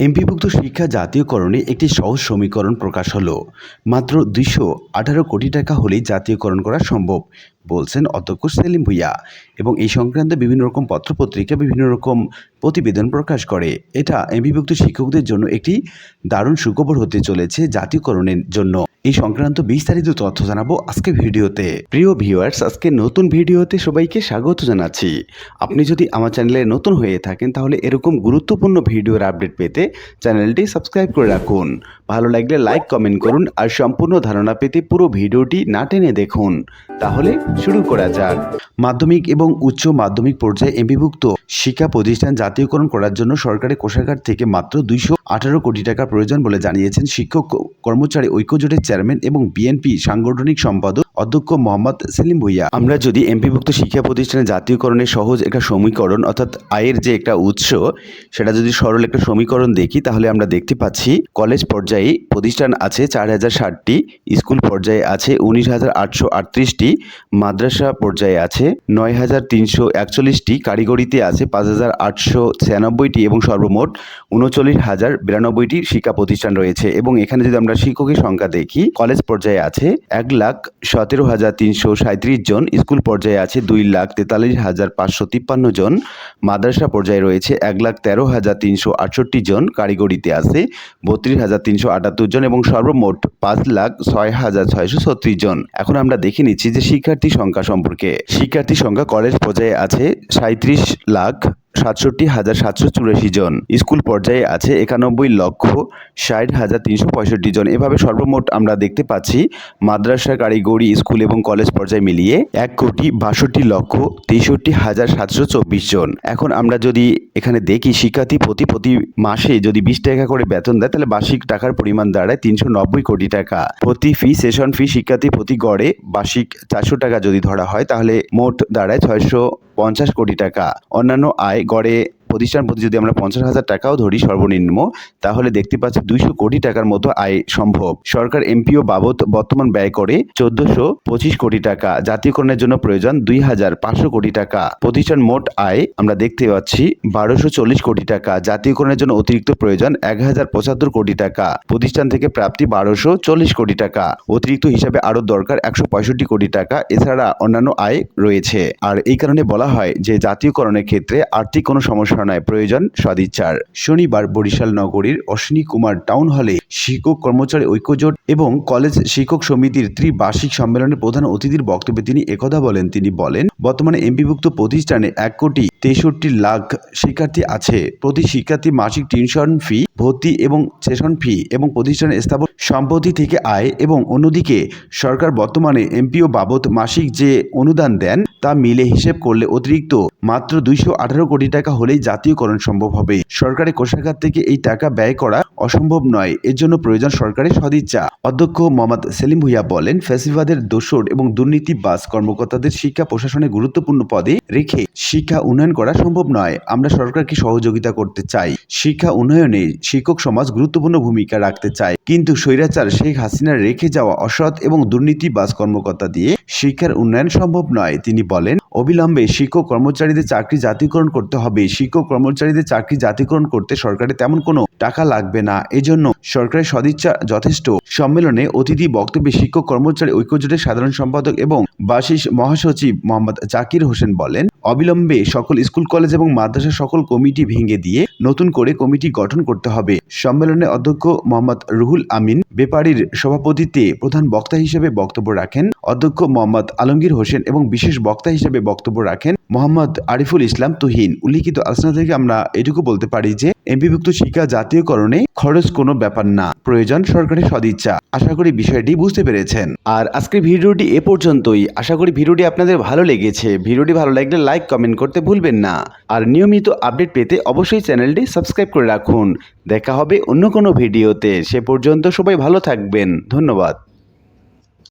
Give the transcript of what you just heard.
এমপিভুক্ত শিক্ষা জাতীয়করণে একটি সহজ সমীকরণ প্রকাশ হলো, মাত্র দুইশো আঠারো কোটি টাকা হলেই জাতীয়করণ করা সম্ভব, বলছেন অধ্যক্ষ সেলিম ভুইয়া। এবং এই সংক্রান্ত বিভিন্ন রকম পত্রপত্রিকা বিভিন্ন রকম প্রতিবেদন প্রকাশ করে। এটা এমপিভুক্ত শিক্ষকদের জন্য একটি দারুণ সুখবর হতে চলেছে জাতীয়করণের জন্য। এই সংক্রান্ত বিস্তারিত তথ্য জানাব আজকে ভিডিওতে। প্রিয় ভিউয়ার্স আজকে নতুন ভিডিওতে সবাইকে স্বাগত জানাচ্ছি। আপনি যদি আমার চ্যানেলে নতুন হয়ে থাকেন, তাহলে এরকম গুরুত্বপূর্ণ ভিডিওর আপডেট পেতে চ্যানেলটি সাবস্ক্রাইব করে রাখুন। ভালো লাগলে লাইক কমেন্ট করুন আর সম্পূর্ণ ধারণা পেতে পুরো ভিডিওটি না টেনে দেখুন। তাহলে শুরু করা যাক। মাধ্যমিক এবং উচ্চ মাধ্যমিক পর্যায়ে এমবিভুক্ত শিক্ষা প্রতিষ্ঠান জাতীয়করণ করার জন্য সরকারি কোষাগার থেকে মাত্র দুইশো আঠারো কোটি টাকা প্রয়োজন বলে জানিয়েছেন শিক্ষক কর্মচারী ঐক্যজোটের চেয়ারম্যান এবং বিএনপি সাংগঠনিক সম্পাদক অধ্যক্ষ মোহাম্মদ সেলিম ভুইয়া। আমরা যদি এমপিভুক্ত শিক্ষা প্রতিষ্ঠানের জাতীয়করণের সহজ একটা সমীকরণ, অর্থাৎ আয়ের যে একটা উৎস, সেটা যদি সরল একটা সমীকরণ দেখি, তাহলে আমরা দেখতে পাচ্ছি কলেজ পর্যায়ে প্রতিষ্ঠান আছে চার হাজার ষাটটি, স্কুল পর্যায়ে আছে উনিশ হাজার আটশো আটত্রিশটি, মাদ্রাসা পর্যায়ে আছে নয় হাজার তিনশো একচল্লিশটি, কারিগরিতে আছে পাঁচ হাজার আটশো ছিয়ানব্বইটি এবং সর্বমোট উনচল্লিশ হাজার বিরানব্বইটি শিক্ষা প্রতিষ্ঠান রয়েছে। এবং এখানে যদি আমরা শিক্ষকের সংখ্যা দেখি কলেজ পর্যায়ে আছে। এক লাখ সতেরো হাজার তিনশো সাঁত্রিশ জন স্কুল পর্যায়ে আছে। দুই লাখ তেতাল্লিশ হাজার পাঁচশো তিপ্পান্ন জন মাদ্রাসা পর্যায়ে রয়েছে। এক লাখ তেরো হাজার তিনশো আটষট্টি জন কারিগরিতে আছে। বত্রিশ হাজার তিনশো আটাত্তর জন এবং সর্বমোট পাঁচ লাখ ছয় হাজার ছয়শো ছত্রিশ জন। এখন আমরা দেখে নিচ্ছি যে শিক্ষার্থী সংখ্যা সম্পর্কে। শিক্ষার্থী সংখ্যা কলেজ পর্যায়ে আছে সাঁত্রিশ লাখ সাতষট্টি হাজার সাতশো চুরাশি জন। স্কুল পর্যায়ে আছে একানব্বই লক্ষ ষাট হাজার তিনশো পঁয়ষট্টি জন। এভাবে সর্বমোট আমরা দেখতে পাচ্ছি মাদ্রাসা কারিগরি, স্কুল এবং কলেজ পর্যায়ে মিলিয়ে এক কোটি বাষট্টি লক্ষ তেষট্টি হাজার সাতশো চব্বিশ জন। এখন আমরা যদি এখানে দেখি, শিক্ষার্থী প্রতি প্রতি মাসে যদি বিশ টাকা করে বেতন দেয়, তাহলে বার্ষিক টাকার পরিমাণ দাঁড়ায় তিনশো নব্বই কোটি টাকা। প্রতি ফি, সেশন ফি শিক্ষার্থী প্রতি গড়ে বার্ষিক চারশো টাকা যদি ধরা হয়, তাহলে মোট দাঁড়ায় ছয়শো পঞ্চাশ কোটি টাকা। অন্যান্য আয় গড়ে প্রতিষ্ঠান প্রতি যদি আমরা পঞ্চাশ হাজার টাকাও ধরি সর্বনিম্ন, তাহলে দেখতে পাচ্ছি দুইশো কোটি টাকার মতো আয় সম্ভব। সরকার এমপিও বাবদ বর্তমান ব্যয় করে চোদ্দশো পঁচিশ কোটি টাকা, জাতীয়করণের জন্য প্রয়োজন দুই হাজার পাঁচশো কোটি টাকা। প্রতিষ্ঠান মোট আয় আমরা দেখতে পাচ্ছি বারোশো চল্লিশ কোটি টাকা, জাতীয়করণের জন্য অতিরিক্ত প্রয়োজন এক হাজার পঁচাত্তর কোটি টাকা। প্রতিষ্ঠান থেকে প্রাপ্তি বারোশো চল্লিশ কোটি টাকা, অতিরিক্ত হিসাবে আরও দরকার একশো পঁয়ষট্টি কোটি টাকা, এছাড়া অন্যান্য আয় রয়েছে। আর এই কারণে বলা হয় যে জাতীয়করণের ক্ষেত্রে আর্থিক কোনো সমস্যা নয় প্রয়োজন সদিচ্ছার। শনিবার বরিশাল নগরীর অশ্বিনী কুমার টাউন হলে শিক্ষক কর্মচারী ঐক্যজোট এবং কলেজ শিক্ষক সমিতির ত্রিবার্ষিক সম্মেলনে প্রধান অতিথির বক্তব্যে তিনি একথা বলেন। তিনি বলেন, বর্তমানে এমপিভুক্ত প্রতিষ্ঠানে এক কোটি তেষট্টি লাখ শিক্ষার্থী আছে। প্রতি শিক্ষার্থী মাসিক টিউশন ফি, ভর্তি এবং সেশন ফি এবং প্রতিষ্ঠানের স্থাপন সম্পত্তি থেকে আয় এবং অন্যদিকে সরকার বর্তমানে এমপিও বাবদ মাসিক যে অনুদান দেন, তা মিলে হিসেব করলে অতিরিক্ত মাত্র দুইশো আঠারো কোটি টাকা হলেই জাতীয়করণ সম্ভব হবে। সরকারি কোষাগার থেকে এই টাকা ব্যয় করা অসম্ভব নয়। এর জন্য প্রয়োজন সরকারের সদিচ্ছা। অধ্যক্ষ মোহাম্মদ সেলিম ভুইয়া বলেন, ফ্যাসিবাদের দোষর এবং দুর্নীতি দুর্নীতিবাজ কর্মকর্তাদের শিক্ষা প্রশাসনে গুরুত্বপূর্ণ পদে রেখে শিক্ষা উন্নয়ন করা সম্ভব নয়। আমরা সরকারকে সহযোগিতা করতে চাই? শিক্ষা উন্নয়নে শিক্ষক সমাজ গুরুত্বপূর্ণ ভূমিকা রাখতে চায়। কিন্তু স্বৈরাচার শেখ হাসিনার রেখে যাওয়া অসৎ এবং দুর্নীতিবাজ কর্মকর্তা দিয়ে শিক্ষার উন্নয়ন সম্ভব নয়, তিনি বলেন। অবিলম্বে শিক্ষক কর্মচারীদের চাকরি জাতীয়করণ করতে হবে। শিক্ষক কর্মচারীদের চাকরি জাতীয়করণ করতে সরকারের তেমন কোনো টাকা লাগবে না। এজন্য সরকারের সদিচ্ছা যথেষ্ট। সম্মেলনে অতিথি বক্তব্যে শিক্ষক, কর্মচারী, ঐক্যজোটের সাধারণ সম্পাদক এবং বাসিস মহাসচিব মোহাম্মদ জাকির হোসেন বলেন, অবিলম্বে সকল স্কুল, কলেজ এবং মাদ্রাসা সকল কমিটি ভেঙে দিয়ে নতুন করে কমিটি গঠন করতে হবে। সম্মেলনে অধ্যক্ষ মোহাম্মদ রুহুল আমিন বেপারির সভাপতিত্বে প্রধান বক্তা হিসেবে বক্তব্য রাখেন। অধ্যক্ষ মোহাম্মদ আলমগীর হোসেন এবং বিশেষ বক্তা হিসেবে বক্তব্য রাখেন। মোহাম্মদ আরিফুল ইসলাম তুহিন। উল্লিখিত আলোচনা থেকে আমরা এটুকু বলতে পারি যে, এমপিভুক্ত শিক্ষা জাতীয়করণে খরচ কোনো ব্যাপার না। প্রয়োজন সরকারের সদিচ্ছা। আশা করি বিষয়টি বুঝতে পেরেছেন। আর আজকের ভিডিওটি এ পর্যন্তই। আশা করি ভিডিওটি আপনাদের ভালো লেগেছে। ভিডিওটি ভালো লাগলে লাইক, কমেন্ট করতে ভুলবেন না। আর নিয়মিত আপডেট পেতে অবশ্যই চ্যানেলটি সাবস্ক্রাইব করে রাখুন। দেখা হবে অন্য কোনো ভিডিওতে। সে পর্যন্ত সবাই ভালো থাকবেন। ধন্যবাদ।